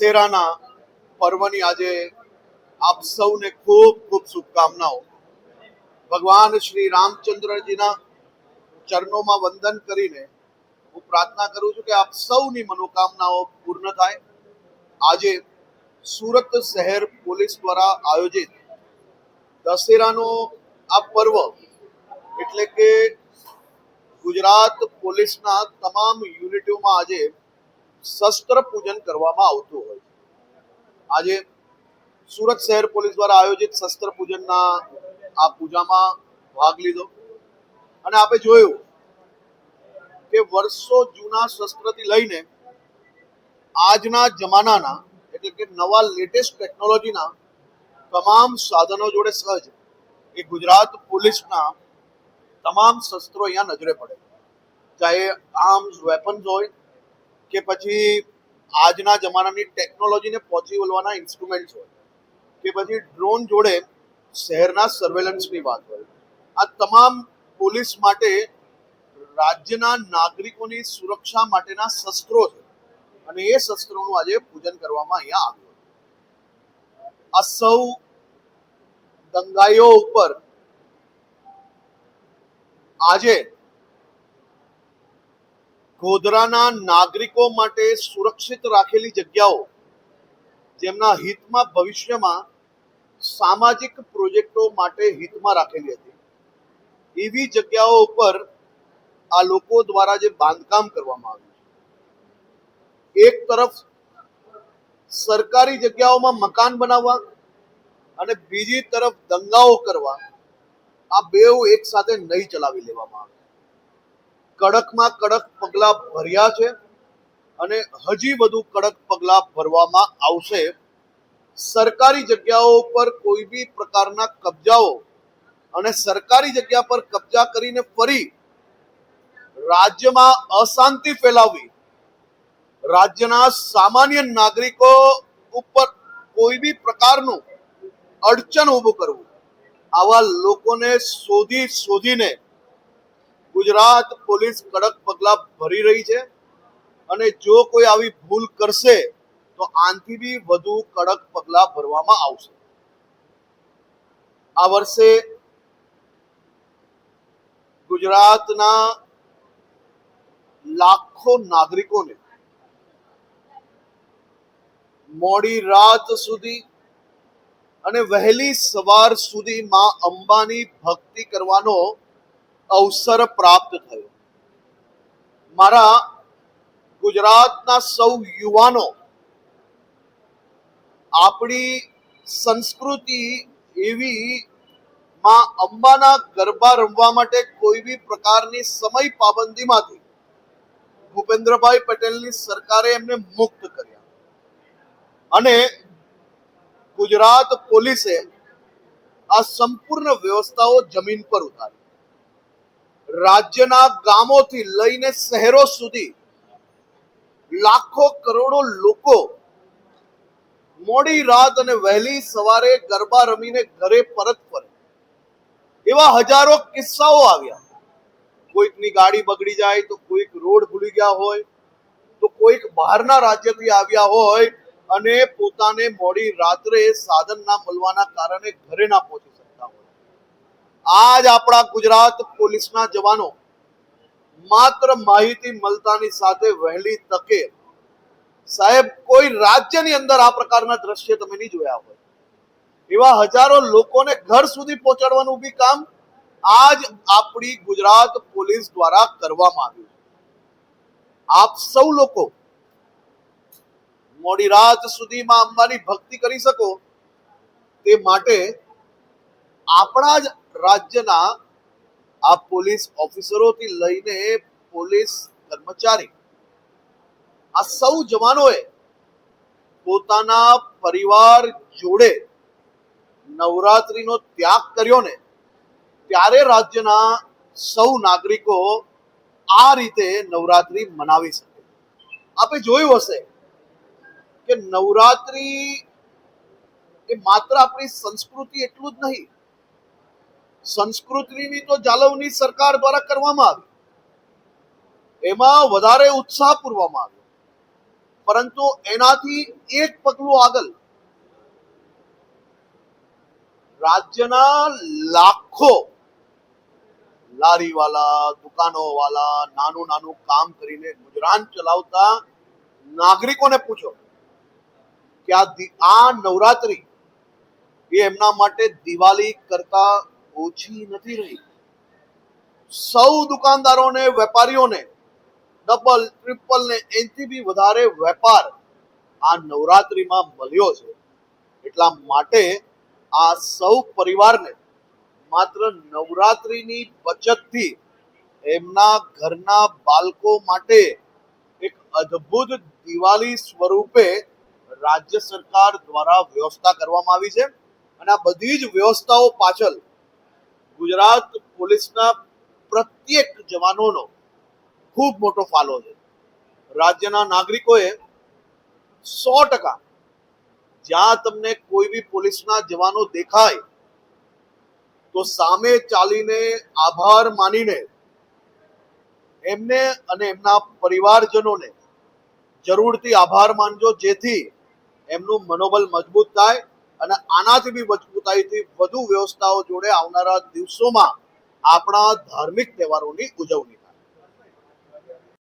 દશેરાના પર્વની આજે આપ સૌને ખૂબ ખૂબ શુભકામનાઓ. ભગવાન શ્રી રામચંદ્રજીના ચરણોમાં વંદન કરીને હું પ્રાર્થના કરું છું કે આપ સૌની મનોકામનાઓ પૂર્ણ થાય. આજે સુરત શહેર પોલીસ દ્વારા આયોજિત દશેરાનો આ પર્વ એટલે કે ગુજરાત પોલીસના તમામ યુનિટોમાં આજે શસ્ત્ર પૂજન કરવામાં આવતું હોય આજે સુરત શહેર પોલીસ દ્વારા આયોજિત શસ્ત્ર પૂજનના આ પૂજામાં ભાગ લીધો. અને આપણે જોયું કે વર્ષો જૂના શસ્ત્રથી લઈને આજના જમાનાના, એટલે કે નવા લેટેસ્ટ ટેકનોલોજીના તમામ સાધનો જોડે સહજ એ ગુજરાત પોલીસના તમામ શસ્ત્રો અહીંયા નજરે પડે. ચાહે આર્મ્સ વેપન્સ હોય કે પછી આજના જમાનાની ટેકનોલોજીને પહોંચી વળવાના ઇન્સ્ટ્રુમેન્ટ્સ હોય. કે પછી ડ્રોન જોડે શહેરના સર્વેલન્સની વાત હોય. આ તમામ પોલીસ માટે રાજ્યના નાગરિકોની સુરક્ષા માટેના શસ્ત્રો છે. અને એ શસ્ત્રોનું આજે પૂજન કરવામાં અહીંયા આવ્યું આ સૌ દંગાઈઓ ઉપર આજે ગોધરાના નાગરિકો માટે સુરક્ષિત રાખેલી જગ્યાઓ જેમના હિતમાં ભવિષ્યમાં સામાજિક પ્રોજેક્ટો માટે હિતમાં રાખેલી હતી. એવી જગ્યાઓ ઉપર આ લોકો દ્વારા જે બાંધકામ કરવામાં આવ્યું એક તરફ સરકારી જગ્યાઓમાં મકાન બનાવવા અને બીજી તરફ દંગાઓ કરવા આ બેઉ એક સાથે નહીં ચલાવી લેવામાં આવે. કડકમાં કડક પગલા ભર્યા છે અને હજી વધુ કડક પગલા ભરવામાં આવશે. સરકારી જગ્યાઓ પર કોઈ બી પ્રકારના કબજાઓ અને સરકારી જગ્યા પર કબજા કરીને ફરી રાજ્યમાં અશાંતિ ફેલાવવી, રાજ્યના સામાન્ય નાગરિકો ઉપર કોઈ બી પ્રકારનું અડચણ ઊભું કરવું, આવા લોકોને શોધી શોધીને ગુજરાત પોલીસ કડક પગલા ભરી રહી છે અને જો કોઈ આવી ભૂલ કરશે, તો આનથી બી વધુ કડક પગલા ભરવામાં આવશે. આ વર્ષે ગુજરાતના લાખો નાગરિકોને મોડી રાત સુધી અને વહેલી સવાર સુધી માં અંબાની ભક્તિ કરવાનો અવસર પ્રાપ્ત થયો. મારા ગુજરાતના સૌ યુવાનો આપણી સંસ્કૃતિ એવી માં અંબાના ગરબા રમવા માટે કોઈ બી પ્રકારની સમય પાબંદીમાંથી ભૂપેન્દ્રભાઈ પટેલની સરકારે એમને મુક્ત કર્યા. અને ગુજરાત પોલીસે આ સંપૂર્ણ વ્યવસ્થાઓ જમીન પર ઉતારી. રાજ્યના ગામોથી લઈને શહેરો સુધી લાખો કરોડો લોકો મોડી રાત અને વહેલી સવારે ગરબા રમીને ઘરે પરત ફરે. એવા હજારો કિસ્સાઓ આવ્યા. કોઈકની ગાડી બગડી જાય તો કોઈક રોડ ભૂલી ગયા હોય, તો કોઈક બહારના રાજ્યથી આવ્યા હોય અને પોતાને મોડી રાત્રે સાધન ના મળવાના કારણે ઘરે ના પહોંચી આજ આપણા ગુજરાત પોલીસના જવાનો માત્ર માહિતી મળતાની સાથે વહેલી તકે સાહેબ, કોઈ રાજ્યની અંદર આ પ્રકારના દ્રશ્ય તમે નહીં જોયા હોય. એવા હજારો લોકોને ઘર સુધી પહોંચાડવાનું બી કામ આજ આપણી ગુજરાત પોલીસ દ્વારા કરવામાં આવ્યું આપ સૌ લોકો મોડી રાત સુધીમાં અંબાની ભક્તિ કરી શકો તે માટે આપણા જ રાજ્યના આ પોલીસ ઓફિસરોથી લઈને પોલીસ કર્મચારી, આ સૌ જવાનોએ પોતાના પરિવાર જોડે નવરાત્રીનો ત્યાગ કર્યો ને, ત્યારે રાજ્યના સૌ નાગરિકો આ રીતે નવરાત્રી મનાવી શકે. આપણે જોયું હશે કે નવરાત્રી એ માત્ર આપણી સંસ્કૃતિ એટલું જ નહીં સંસ્કૃતિની તો જાળવણી સરકાર દ્વારા કરવામાં આવી. એમાં વધારે ઉત્સાહ પૂરવામાં આવ્યો. પરંતુ એનાથી એક પગલું આગળ. રાજ્યના લાખો લારીવાલા, દુકાનોવાલા, નાનું નાનું કામ કરીને ગુજરાન ચલાવતા નાગરિકોને પૂછો કે આ નવરાત્રી એ એમના માટે દિવાળી કરતા ઓછી નથી રહી. સૌ દુકાનદારોને, વેપારીઓને ડબલ ટ્રિપલ ને એનથી બી વધારે વેપાર આ નવરાત્રીમાં મળ્યો છે. એટલા માટે આ સૌ પરિવારને માત્ર નવરાત્રીની બચતથી એમના ઘરના બાળકો માટે એક અદ્ભુત દિવાળી સ્વરૂપે રાજ્ય સરકાર દ્વારા વ્યવસ્થા કરવામાં આવી છે. અને આ બધી જ વ્યવસ્થાઓ પાછળ ગુજરાત પોલીસના પ્રત્યેક જવાનોનો ખૂબ મોટો ફાળો છે. રાજ્યના નાગરિકોએ સો ટકા જ્યાં તમને કોઈ બી પોલીસના જવાનો દેખાય, તો સામે ચાલીને આભાર માનીને એમને અને એમના પરિવારજનોને જરૂરથી આભાર માનજો, જેથી એમનું મનોબળ મજબૂત થાય અને આનાથી બી મજબૂતાઈથી વધુ વ્યવસ્થાઓ જોડે આવનારા દિવસોમાં આપણા ધાર્મિક તહેવારોની ઉજવણી.